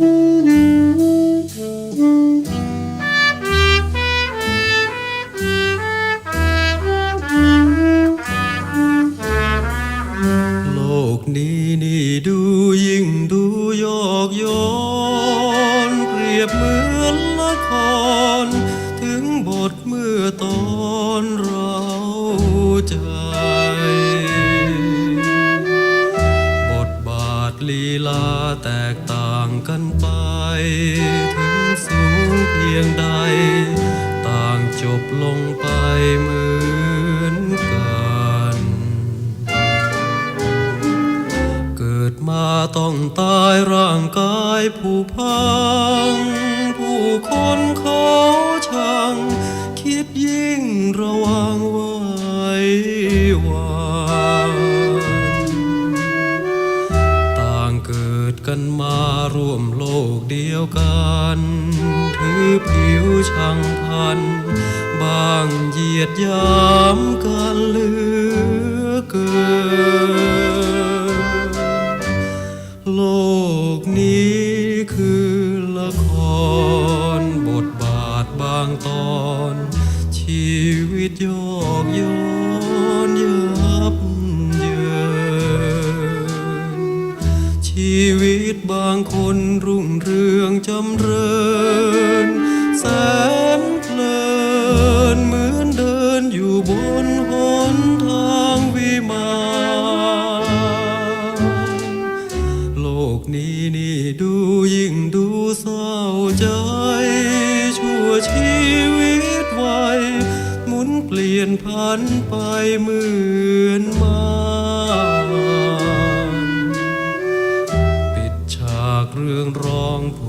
โลกนี้นี่ดูยิ่งดูยอกย้อนเปรียบเหมือนละคร ถึงบทเมื่อตอนเราใจบ กันไป ถึงสูงเพียงใด ต่างจบลงไปเหมือนกัน เกิดมาต้องตายร่างกายผู้พัง ผู้คนเขาช่าง ยวกันถือผิวช่างพัน บางเหยียดยามกันเหลือเกิน โลกนี้คือละคร บทบาทบางตอน ชีวิตโยกโย ชีวิตบางคนรุ่งเรืองจำเริญแสนเพลินเหมือนเดินอยู่บนหนทางวิมานโลกนี้นี่ดูยิ่งดูเศร้าใจ ชั่วชีวิตไวัยหมุนเปลี่ยนพันไปเหมือน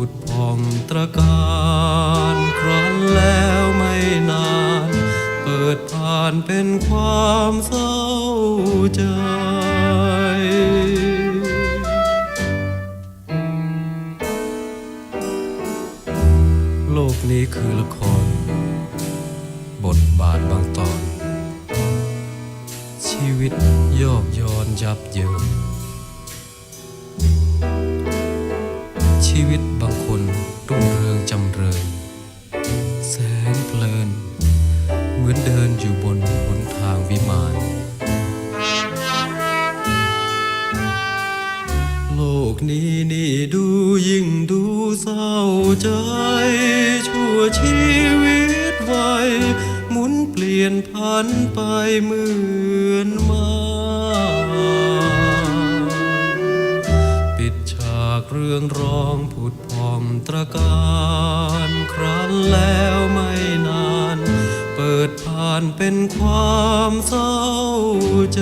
ดพองตระการครั้นแล้วไม่นาน เปิดผ่านเป็นความเศร้าใจโลกนี้คือละคร บทบาทบางตอน ชีวิตโยกย้อนยับเยิน เศร้าใจ ชั่วชีวิตไวหมุนเปลี่ยนพันไปเหมือนมาปิดฉากเรื่องร้องผุดพองตรการครั้นแล้วไม่นาน เปิดผ่านเป็นความเศร้าใจ